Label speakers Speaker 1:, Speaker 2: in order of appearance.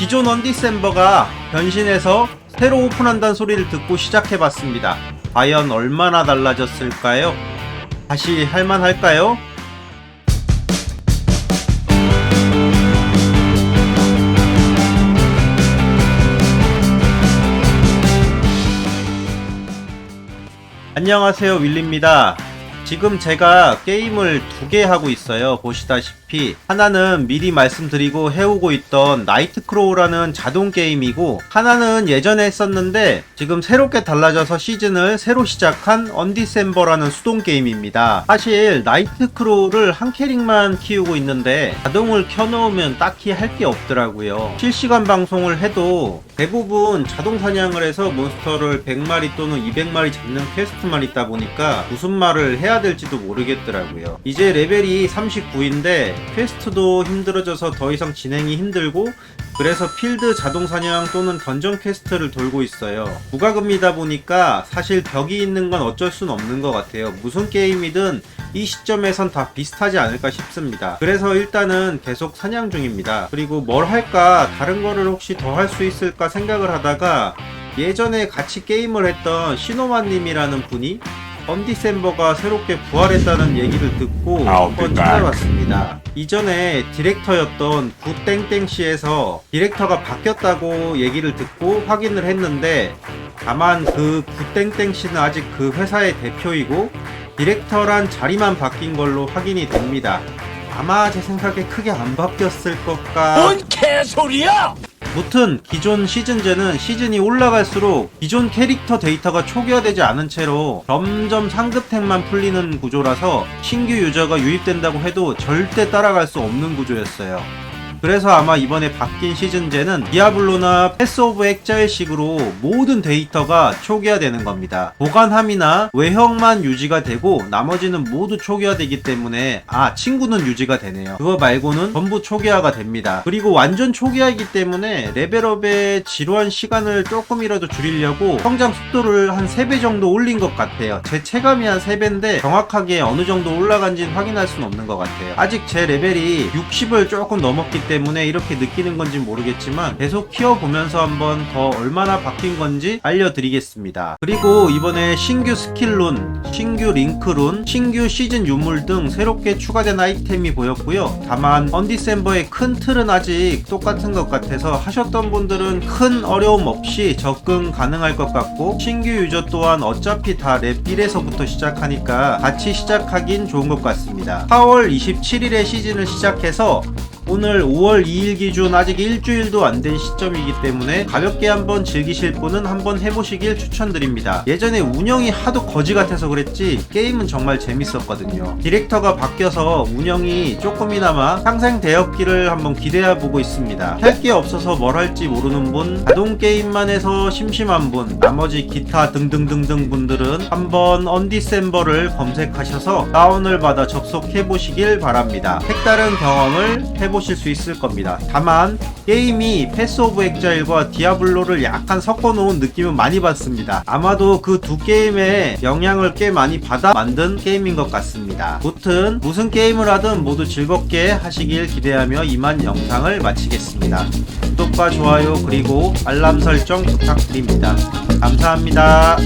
Speaker 1: 기존 언디셈버가 변신해서 새로 오픈한다는 소리를 듣고 시작해봤습니다. 과연 얼마나 달라졌을까요? 다시 할만할까요? 안녕하세요 윌리입니다. 지금 제가 게임을 두 개 하고 있어요. 보시다시피 하나는 미리 말씀드리고 해오고 있던 나이트크로우라는 자동 게임이고 하나는 예전에 했었는데 지금 새롭게 달라져서 시즌을 새로 시작한 언디셈버라는 수동 게임입니다. 사실 나이트크로우를 한 캐릭만 키우고 있는데 자동을 켜놓으면 딱히 할 게 없더라고요. 실시간 방송을 해도 대부분 자동 사냥을 해서 몬스터를 100마리 또는 200마리 잡는 퀘스트만 있다 보니까 무슨 말을 해야 될지도 모르겠더라고요. 이제 레벨이 39인데 퀘스트도 힘들어져서 더 이상 진행이 힘들고 그래서 필드 자동 사냥 또는 던전 퀘스트를 돌고 있어요. 무과금이다 보니까 사실 벽이 있는 건 어쩔 순 없는 것 같아요. 무슨 게임이든 이 시점에선 다 비슷하지 않을까 싶습니다. 그래서 일단은 계속 사냥 중입니다. 그리고 뭘 할까, 다른 거를 혹시 더 할 수 있을까 생각을 하다가 예전에 같이 게임을 했던 시노마님이라는 분이 언디셈버가 새롭게 부활했다는 얘기를 듣고
Speaker 2: I'll
Speaker 1: 한번
Speaker 2: back.
Speaker 1: 찾아봤습니다. 이전에 디렉터였던 구땡땡씨에서 디렉터가 바뀌었다고 얘기를 듣고 확인을 했는데 다만 그 구땡땡씨는 아직 그 회사의 대표이고 디렉터란 자리만 바뀐 걸로 확인이 됩니다. 아마 제 생각에 크게 안 바뀌었을 것까.
Speaker 2: 뭔 개소리야!
Speaker 1: 무튼 기존 시즌제는 시즌이 올라갈수록 기존 캐릭터 데이터가 초기화되지 않은 채로 점점 상급템만 풀리는 구조라서 신규 유저가 유입된다고 해도 절대 따라갈 수 없는 구조였어요. 그래서 아마 이번에 바뀐 시즌제는 디아블로나 패스 오브 엑자일식으로 모든 데이터가 초기화되는 겁니다. 보관함이나 외형만 유지가 되고 나머지는 모두 초기화되기 때문에 아 친구는 유지가 되네요. 그거 말고는 전부 초기화가 됩니다. 그리고 완전 초기화이기 때문에 레벨업의 지루한 시간을 조금이라도 줄이려고 성장 속도를 한 3배 정도 올린 것 같아요. 제 체감이 한 3배인데 정확하게 어느 정도 올라간지는 확인할 수는 없는 것 같아요. 아직 제 레벨이 60을 조금 넘었기 때문에 이렇게 느끼는 건지 모르겠지만 계속 키워보면서 한번 더 얼마나 바뀐 건지 알려드리겠습니다. 그리고 이번에 신규 스킬룬, 신규 링크룬, 신규 시즌 유물 등 새롭게 추가된 아이템이 보였고요. 다만 언디셈버의 큰 틀은 아직 똑같은 것 같아서 하셨던 분들은 큰 어려움 없이 접근 가능할 것 같고 신규 유저 또한 어차피 다 랩 1에서부터 시작하니까 같이 시작하긴 좋은 것 같습니다. 4월 27일에 시즌을 시작해서 오늘 5월 2일 기준 아직 일주일도 안 된 시점이기 때문에 가볍게 한번 즐기실 분은 한번 해보시길 추천드립니다. 예전에 운영이 하도 거지 같아서 그랬지 게임은 정말 재밌었거든요. 디렉터가 바뀌어서 운영이 조금이나마 상생되었기를 한번 기대해보고 있습니다. 할 게 없어서 뭘 할지 모르는 분, 자동 게임만 해서 심심한 분, 나머지 기타 등등등등 분들은 한번 언디셈버를 검색하셔서 다운을 받아 접속해보시길 바랍니다. 색다른 경험을 해보 실 수 있을 겁니다. 다만 게임이 패스 오브 엑자일과 디아블로를 약간 섞어놓은 느낌은 많이 받습니다. 아마도 그 두 게임의 영향을 꽤 많이 받아 만든 게임인 것 같습니다. 무튼 무슨 게임을 하든 모두 즐겁게 하시길 기대하며 이만 영상을 마치겠습니다. 구독과 좋아요 그리고 알람 설정 부탁드립니다. 감사합니다.